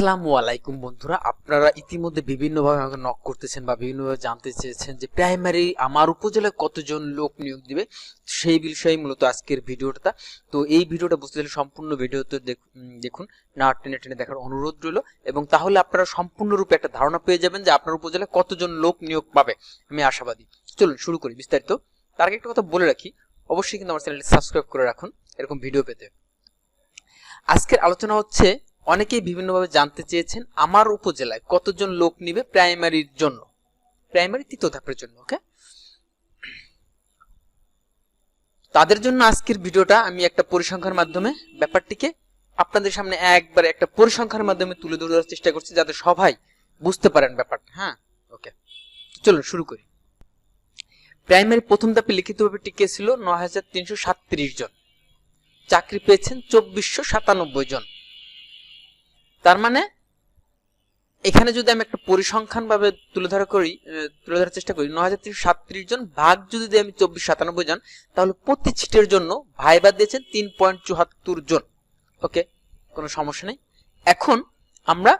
আসসালামু আলাইকুম বন্ধুরা। আপনারা ইতিমধ্যে বিভিন্নভাবে আমাকে নক করতেছেন বা বিভিন্নভাবে জানতে চেয়েছেন যে প্রাইমারি আমার উপজেলায় কতজন লোক নিয়োগ দিবে, সেই বিষয়ে মূলত আজকের ভিডিওটা। তো এই ভিডিওটা বুঝতে চাইলে সম্পূর্ণ ভিডিওতে দেখ- দেখুন, না টেনে টেনে দেখার অনুরোধ রইল। এবং তাহলে আপনারা সম্পূর্ণরূপে একটা ধারণা পেয়ে যাবেন যে আপনার উপজেলায় কতজন লোক নিয়োগ পাবে। আমি আশাবাদী। চলুন, শুরু করি বিস্তারিত। তার আগে একটা কথা বলে রাখি, অবশ্যই কিন্তু আমার চ্যানেলটি সাবস্ক্রাইব করে রাখুন, এরকম ভিডিও পেতে। আজকের আলোচনা হচ্ছে অনেকেই বিভিন্নভাবে জানতে চেয়েছেন আমার উপজেলায় কতজন লোক নিবে প্রাইমারির জন্য। প্রাইমারি তৃতীয় ধাপের জন্য, ওকে? তাদের জন্য আজকের ভিডিওটা আমি একটা পরিসংখ্যার মাধ্যমে ব্যাপারটিকে আপনাদের সামনে একবার একটা পরিসংখ্যার মাধ্যমে তুলে ধরার চেষ্টা করছি যাতে সবাই বুঝতে পারেন ব্যাপারটা হ্যাঁ? ওকে। চলুন, শুরু করি। প্রাইমারি প্রথম ধাপে লিখিতভাবে টিকে ছিল সাতত্রিশ জন। চাকরি পেয়েছেন চব্বিশশো সাতানব্বই জন। তার মানে এখানে যদি আমি একটা পরিসংখ্যান ভাবে তুলে ধরা করি তুলে ধরার চেষ্টা করি, নয় হাজার সাতত্রিশ জন, ভাগ যদি আমি চব্বিশ সাতানব্বই জন, তাহলে প্রতি ছিটের জন্য ভাইবা দিয়েছেন তিন পয়েন্ট চুহাত্তর জন। ওকে? কোনো সমস্যা নেই। এখন আমরা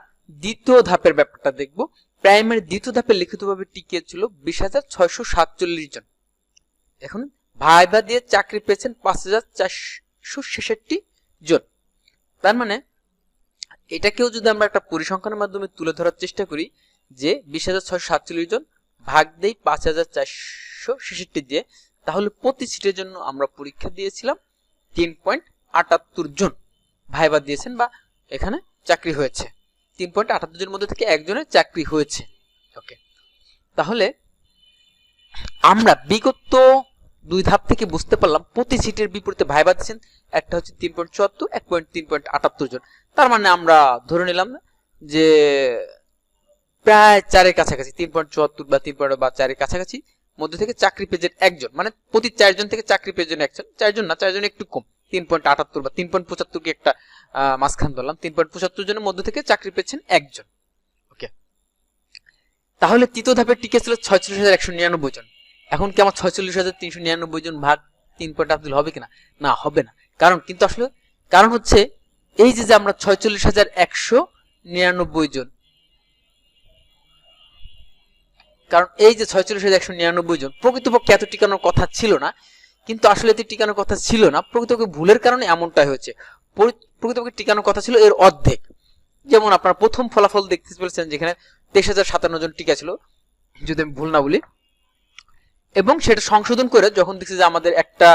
দ্বিতীয় ধাপের ব্যাপারটা দেখব। প্রাইমারি দ্বিতীয় ধাপে লিখিতভাবে টিকিয়ে ছিল বিশ হাজার ছয়শো সাতচল্লিশ জন। এখন ভাইবা দিয়ে চাকরি পেয়েছেন পাঁচ হাজার চারশো ছেষট্টি জন। তার মানে এটাকেও যদি আমরা একটা পরিসংখ্যানের মাধ্যমে তুলে ধরার চেষ্টা করি, যে বিশ হাজার ছয়শো সাতচল্লিশ জন ভাগ দেই পাঁচ হাজার চারশো ছেষট্টি দিয়ে, তাহলে প্রতি সিটের জন্য আমরা পরীক্ষা দিয়েছিলাম তিন পয়েন্ট আটাত্তর জন ভাইবা দিয়েছেন বা এখানে চাকরি হয়েছে। তিন পয়েন্ট আটাত্তর জনের মধ্যে থেকে একজনের চাকরি হয়েছে। ওকে তাহলে আমরা বিগত দুই ধাপ থেকে বুঝতে পারলাম প্রতি সিটের বিপরীতে ভাইবা দিচ্ছেন একটা হচ্ছে তিন পয়েন্ট চুয়াত্তর, এক পয়েন্ট তিন পয়েন্ট আটাত্তর জন। তার মানে আমরা ধরে নিলাম যে প্রায় চারের কাছাকাছি, তিন পয়েন্ট চুয়াত্তর বা তিন পয়েন্ট বা চারের কাছাকাছি মধ্যে থেকে চাকরি পেয়েছেন একজন। মানে প্রতি চারজন থেকে চাকরি পেয়েছেন একজন। চারজন না, চারজন একটু কম। তিন পয়েন্ট আটাত্তর বা তিন পয়েন্ট পঁচাত্তরকে একটা মাঝখান ধরলাম। তিন পয়েন্ট পঁচাত্তর জনের মধ্যে থেকে চাকরি পেয়েছেন একজন। ওকে। তাহলে তৃতীয় ধাপের টিকে ছিল ছয়চল্লিশ হাজার একশো নিরানব্বই জন। এখন কি আমার ছয়চল্লিশ হাজার তিনশো নিরানব্বই জন ভাগ তিন পয়েন্ট আব্দুল হবে কিনা? না, হবে না। কারণ, কিন্তু আসলে, কারণ হচ্ছে, এই যে যে আমরা ছয়চল্লিশ হাজার একশো নিরানব্বই জন, কারণ এই যে ছয়চল্লিশ হাজার একশো নিরানব্বই জন, প্রকৃতপক্ষে এত টিকানোর কথা ছিল না, কিন্তু আসলে এতে টিকানোর কথা ছিল না। প্রকৃতপক্ষে ভুলের কারণে এমনটাই হয়েছে। প্রকৃতপক্ষে টিকানোর কথা ছিল এর অর্ধেক। যেমন আপনার প্রথম ফলাফল দেখতে পেরেছেন যেখানে তেইশ হাজার সাতান্ন জন টিকা ছিল, যদি আমি ভুল না বলি। এবং সেটা সংশোধন করে যখন দেখছি যে আমাদের একটা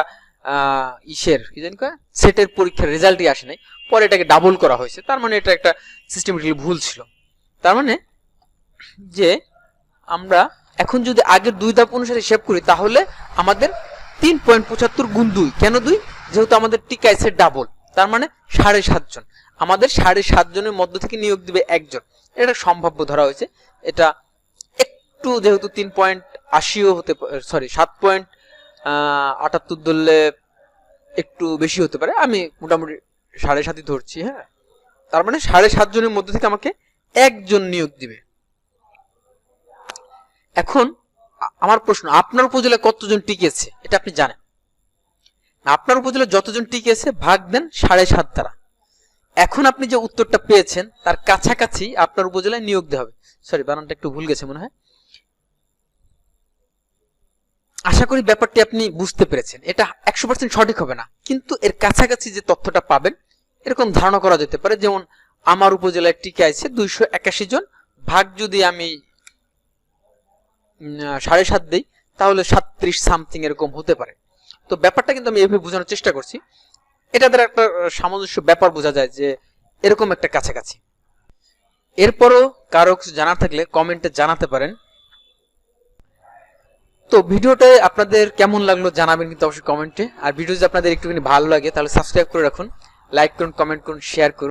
ইসের, কি জানি সেটের পরীক্ষার রেজাল্টই আসে নাই, পরে এটাকে ডাবল করা হয়েছে। তার মানে এটা একটা সিস্টেমেটিক্যালি ভুল ছিল। তার মানে যে আমরা এখন যদি আগের দুই ধাপ অনুসারে হিসেব করি, তাহলে আমাদের তিন পয়েন্ট পঁচাত্তর গুণ দুই। কেন দুই? যেহেতু আমাদের টিকা এসে ডাবল তার মানে সাড়ে সাতজন আমাদের সাড়ে সাতজনের মধ্য থেকে নিয়োগ দিবে একজন। এটা সম্ভাব্য ধরা হয়েছে। এটা একটু যেহেতু তিন পয়েন্ট আশিও হতে সরি সাত পয়েন্ট আটাত্তর ধরলে একটু বেশি হতে পারে। আমি মোটামুটি সাড়ে সাতই ধরছি হ্যাঁ। তার মানে সাড়ে সাতজনের মধ্যে থেকে আমাকে একজন নিয়োগ দিবে। এখন আমার প্রশ্ন, আপনার উপজেলায় কতজন টিকেছে? এটা আপনি জানেন। আপনার উপজেলায় যতজন টিকেছে, ভাগ দেন সাড়ে সাত দ্বারা। এখন আপনি যে উত্তরটা পেয়েছেন, তার কাছাকাছি আপনার উপজেলায় নিয়োগ দেওয়া হবে। সরি বানানটা একটু ভুল গেছে মনে হয়। আশা করি ব্যাপারটি আপনি বুঝতে পেরেছেন। এটা একশো পার্সেন্ট সঠিক হবে না। কিন্তু এর কাছাকাছি যে তথ্যটা পাবেন, এরকম ধারণা করা যেতে পারে। যেমন আমার উপজেলায় টিকে আছে দুইশো একাশি জন। ভাগ যদি আমি সাড়ে সাত দিই, তাহলে সাতত্রিশ সামথিং এরকম হতে পারে। তো ব্যাপারটা কিন্তু আমি এভাবে বোঝানোর চেষ্টা করছি। এটা দ্বারা একটা সামঞ্জস্য ব্যাপার বোঝা যায় যে এরকম একটা কাছাকাছি। এরপরও কারও জানার থাকলে কমেন্টে জানাতে পারেন। তো ভিডিওটা আপনাদের কেমন লাগল জানাবেন কিন্তু অবশ্যই কমেন্টে। আর ভিডিও যদি আপনাদের একটুখানি ভালো লাগে, তাহলে সাবস্ক্রাইব করে রাখুন লাইক করুন কমেন্ট করুন শেয়ার করুন।